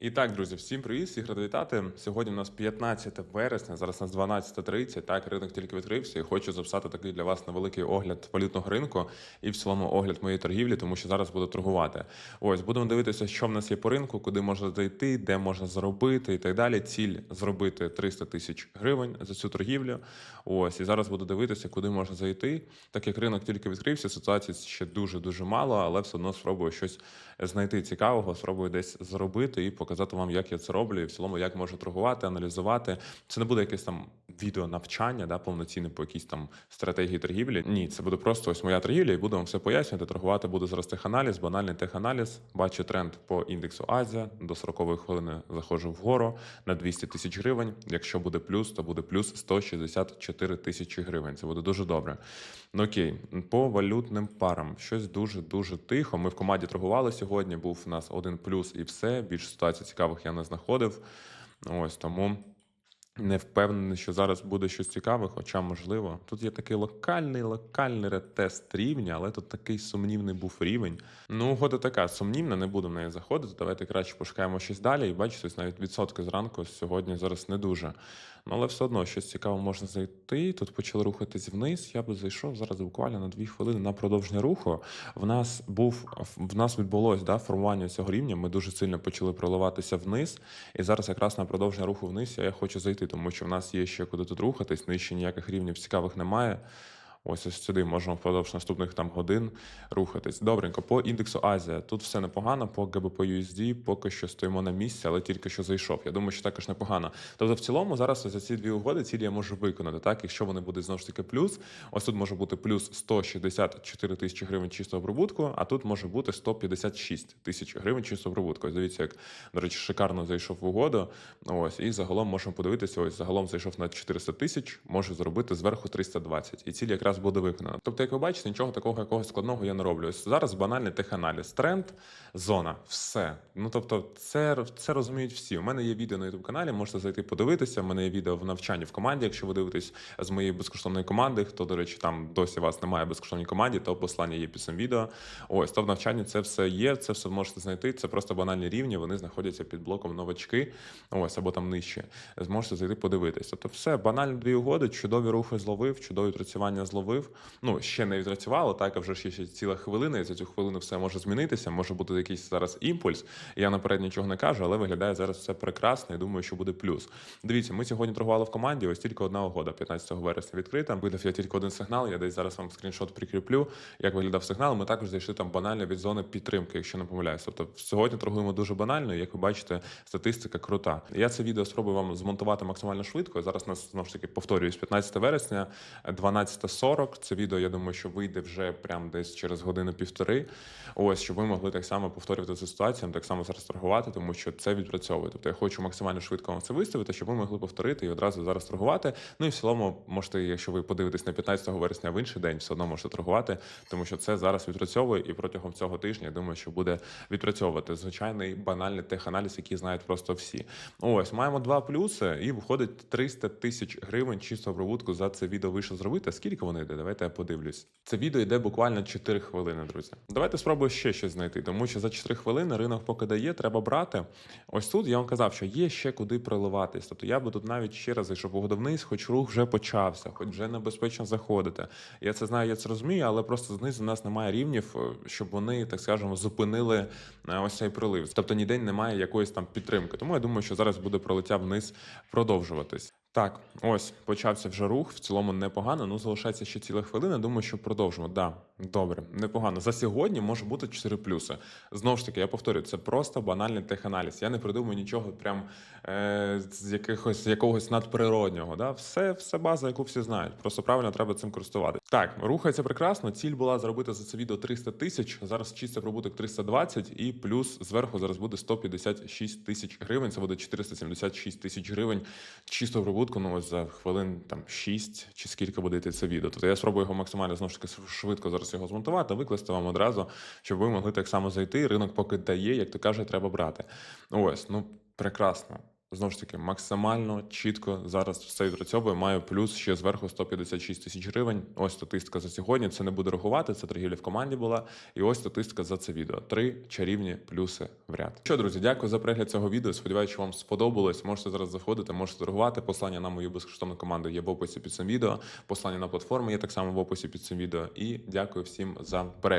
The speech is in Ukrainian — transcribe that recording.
І так, друзі, всім привіт, всіх радий вітати. Сьогодні у нас 15 вересня, зараз у нас 12.30. Так, ринок тільки відкрився. І хочу записати такий для вас невеликий огляд валютного ринку і в цілому огляд моєї торгівлі, тому що зараз буду торгувати. Ось будемо дивитися, що в нас є по ринку, куди можна зайти, де можна заробити і так далі. Ціль зробити 300 тисяч гривень за цю торгівлю. Ось і зараз буду дивитися, куди можна зайти. Так як ринок тільки відкрився, ситуації ще дуже дуже мало, але все одно спробую щось знайти цікавого, спробую десь зробити і показати вам, як я це роблю, і в цілому, як можу торгувати, аналізувати. Це не буде якесь там відео навчання, да, повноцінне по якійсь там стратегії торгівлі. Ні, це буде просто ось моя торгівля, і буду вам все пояснювати. Торгувати буде зараз теханаліз, банальний теханаліз. Бачу тренд по індексу Азія. До 40-ї хвилини заходжу вгору на 200 тисяч гривень. Якщо буде плюс, то буде плюс 164 тисячі гривень. Це буде дуже добре. Ну окей, по валютним парам щось дуже дуже тихо. Ми в команді торгували сьогодні. Був у нас один плюс і все. Більше ситуацій цікавих я не знаходив. Ось тому. Не впевнений, що зараз буде щось цікаве, хоча можливо. Тут є такий локальний, локальний ретест рівня, але тут такий сумнівний був рівень. Ну, угода така сумнівна, не буду в неї заходити. Давайте краще пошукаємо щось далі. І бачите, навіть відсотки зранку сьогодні зараз не дуже. Ну, але все одно щось цікаве можна зайти. Тут почали рухатись вниз. Я би зайшов зараз буквально на дві хвилини на продовження руху. В нас був в нас відбулось да, формування цього рівня. Ми дуже сильно почали проливатися вниз. І зараз якраз на продовження руху вниз я хочу зайти, тому що в нас є ще куди тут рухатись. Нижче ніяких рівнів цікавих немає. Ось ось сюди можемо впродовж наступних там годин рухатись. Добренько, по індексу Азія. Тут все непогано, по ГБП USD поки що стоїмо на місці, але тільки що зайшов. Я думаю, що також непогано. Тобто, в цілому, зараз за ці дві угоди цілі я можу виконати. Так, якщо вони будуть знову ж таки плюс, ось тут може бути плюс 164 тисячі гривень чистого прибутку, а тут може бути 156 тисяч гривень чистого прибутку. Ось дивіться, як до речі, шикарно зайшов в угоду. Ось і загалом можемо подивитися. Ось загалом зайшов на 400 тисяч, може зробити зверху 320. І ціль якраз буде виконана. Тобто, як ви бачите, нічого такого якогось складного я не роблю. Ось зараз банальний теханаліз. Тренд, зона, все. Ну тобто, це це розуміють всі. У мене є відео на youtube каналі, можете зайти подивитися. У мене є відео в навчанні в команді. Якщо ви дивитесь з моєї безкоштовної команди, хто, до речі, там досі вас немає в безкоштовній команді, то послання є під цим відео. Ось то в навчанні це все є. Це все можете знайти. Це просто банальні рівні. Вони знаходяться під блоком новачки. Ось або там нижче. Зможете зайти подивитися. Тобто, все банально дві угоди, чудові рухи зловив, чудові працювання зловив. Ну ще не відпрацювало, так а вже є ще ціла хвилина. І за цю хвилину все може змінитися. Може бути якийсь зараз імпульс. Я наперед нічого не кажу, але виглядає зараз все прекрасно. і думаю, що буде плюс. Дивіться, ми сьогодні торгували в команді. Ось тільки одна угода, 15 вересня відкрита. Видав я тільки один сигнал. Я десь зараз вам скріншот прикріплю. Як виглядав сигнал. Ми також зайшли там банально від зони підтримки, якщо не помиляюсь. Тобто сьогодні торгуємо дуже банально. і, Як ви бачите, статистика крута. Я це відео спробую вам змонтувати максимально швидко. Зараз нас знову ж таки повторююсь, 15 вересня, 12.40. Це відео, я думаю, що вийде вже прямо десь через годину-півтори. Ось щоб ви могли так само повторювати цю ситуацію, так само зараз торгувати, тому що це відпрацьовує. Тобто я хочу максимально швидко вам це виставити, щоб ви могли повторити і одразу зараз торгувати. Ну і в цілому, можете, якщо ви подивитесь на 15 вересня в інший день, все одно можете торгувати, тому що це зараз відпрацьовує, і протягом цього тижня я думаю, що буде відпрацьовувати звичайний банальний теханаліз, який знають просто всі. Ось маємо два плюси, і виходить 300 тисяч гривень чистого прибутку за це відео вийшло зробити. Скільки воно йде? Давайте я подивлюсь. Це відео йде буквально 4 хвилини, друзі. Давайте спробую ще щось знайти, тому що за 4 хвилини ринок поки дає, треба брати. Ось тут я вам казав, що є ще куди проливатись. Тобто я би тут навіть ще раз зайшов угоду вниз, хоч рух вже почався, хоч вже небезпечно заходити. Я це знаю, я це розумію, але просто знизу у нас немає рівнів, щоб вони, так скажемо, зупинили е, ось цей пролив. Тобто ніде немає якоїсь там підтримки. Тому я думаю, що зараз буде пролиття вниз продовжуватись. Так, ось почався вже рух. В цілому непогано. Ну залишається ще ціла хвилина. Думаю, що продовжимо. Да, добре, непогано. За сьогодні може бути 4 плюси. Знову ж таки, я повторюю, це просто банальний теханаліз. Я не придумаю нічого прям е, з якихось якогось надприроднього. Да? Все, все база, яку всі знають. Просто правильно треба цим користуватися. Так, рухається прекрасно. Ціль була зробити за це відео 300 тисяч. Зараз чисто прибуток 320 і плюс зверху зараз буде 156 тисяч гривень. Це буде 476 тисяч гривень чисто прибутку. Ну ось за хвилин там 6 чи скільки буде йти це відео. Тобто я спробую його максимально знову ж таки швидко зараз його змонтувати, викласти вам одразу, щоб ви могли так само зайти. Ринок поки дає, як то каже, треба брати. Ось, ну прекрасно. Знову ж таки, максимально чітко зараз все відпрацьовує. Маю плюс ще зверху 156 тисяч гривень. Ось статистика за сьогодні. Це не буду рахувати. Це торгівля в команді була. І ось статистика за це відео. Три чарівні плюси в ряд. Що, друзі, дякую за перегляд цього відео. Сподіваюся, що вам сподобалось. Можете зараз заходити, можете торгувати. Послання на мою безкоштовну команду є в описі під цим відео. Послання на платформу є так само в описі під цим відео. І дякую всім за перегляд.